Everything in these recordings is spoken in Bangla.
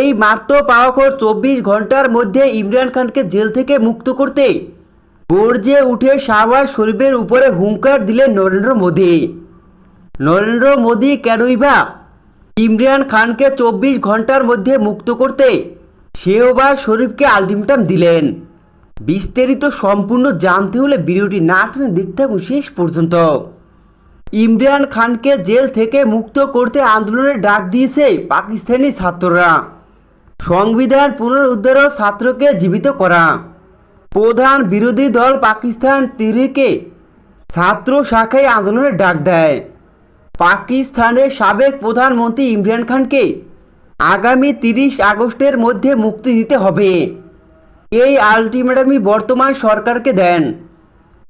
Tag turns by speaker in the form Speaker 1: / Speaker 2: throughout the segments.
Speaker 1: এই মাত্র পাওয়াখর চব্বিশ ঘণ্টার মধ্যে ইমরান খানকে জেল থেকে মুক্ত করতে। গর্জে উঠে শাহবাজ শরীফের উপরে হুঙ্কার দিলেন নরেন্দ্র মোদী। নরেন্দ্র মোদী কেনই বা? ইমরান খানকে চব্বিশ ঘণ্টার মধ্যে মুক্ত করতে শেহবাজ শরীফকে আলটিমেটাম দিলেন। বিস্তারিত সম্পূর্ণ জানতে হলে ভিডিওটি না টেনে দেখতে থাকুন শেষ পর্যন্ত। ইমরান খানকে জেল থেকে মুক্ত করতে আন্দোলনের ডাক দিয়েছে পাকিস্তানি ছাত্ররা। সংবিধান পুনরুদ্ধার ছাত্রকে জীবিত করা। প্রধান বিরোধী দল পাকিস্তান তিরিকে ছাত্র শাখায় আন্দোলনের ডাক দেয়। পাকিস্তানের সাবেক প্রধানমন্ত্রী ইমরান খানকে আগামী তিরিশ আগস্টের মধ্যে মুক্তি দিতে হবে। এই আলটিমেটামই বর্তমান সরকারকে দেন।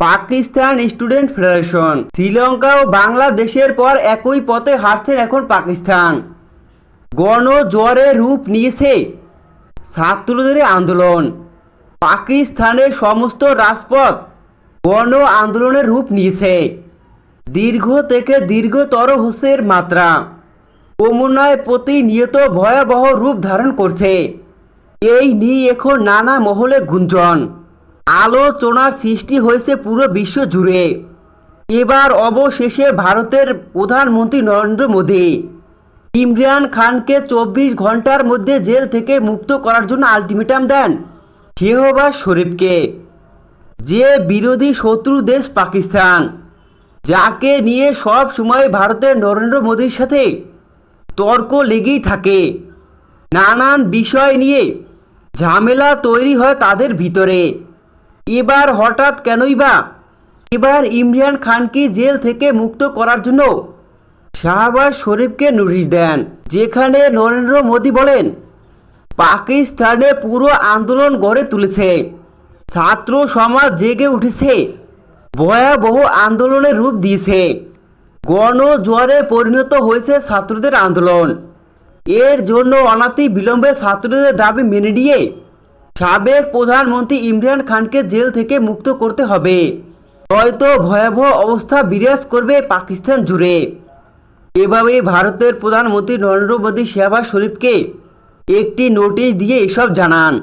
Speaker 1: Pakistan student federation. শ্রীলঙ্কা ও বাংলাদেশের পর একই পথে হাঁটছেন এখন পাকিস্তান। গণজ্বরে রূপ নিয়েছে ছাত্রদের আন্দোলন। পাকিস্তানের সমস্ত রাজপথ গণ আন্দোলনের রূপ নিয়েছে। দীর্ঘ থেকে দীর্ঘতর হোসের মাত্রা। যমুনায় প্রতিনিয়ত ভয়াবহ রূপ ধারণ করছে। এই নিয়ে এখন নানা মহলে গুঞ্জন। আলোচনার সৃষ্টি হয়েছে পুরো বিশ্ব জুড়ে। এবার অবশেষে ভারতের প্রধানমন্ত্রী নরেন্দ্র মোদী ইমরান খানকে চব্বিশ ঘণ্টার মধ্যে জেল থেকে মুক্ত করার জন্য আলটিমেটাম দেন শেহবাজ শরীফকে। যে বিরোধী শত্রু দেশ পাকিস্তান, যাকে নিয়ে সব সময় ভারতের নরেন্দ্র মোদীর সাথে তর্ক লেগেই থাকে। নানান বিষয় নিয়ে ঝামেলা তৈরি হয় তাদের ভিতরে। এবার হঠাৎ কেনই বা? এবার ইমরান খানকে জেল থেকে মুক্ত করার জন্য শাহবাজ শরীফকে নোটিশ দেন, যেখানে নরেন্দ্র মোদী বলেন, পাকিস্তানে পুরো আন্দোলন গড়ে তুলেছে, ছাত্র সমাজ জেগে উঠেছে, ভয়াবহ আন্দোলনের রূপ দিয়েছে, গণজোয়ারে পরিণত হয়েছে ছাত্রদের আন্দোলন। এর জন্য অনাতি বিলম্বে ছাত্রদের দাবি মেনে নিয়ে সাবেক প্রধানমন্ত্রী ইমরান খানকে জেল থেকে মুক্ত করতে হবে। হয়তো ভয়াবহ অবস্থা বিরাজ করবে পাকিস্তান জুড়ে। এভাবে ভারতের প্রধানমন্ত্রী নরেন্দ্র মোদী শেহবাজ শরীফকে একটি নোটিশ দিয়ে এসব জানান।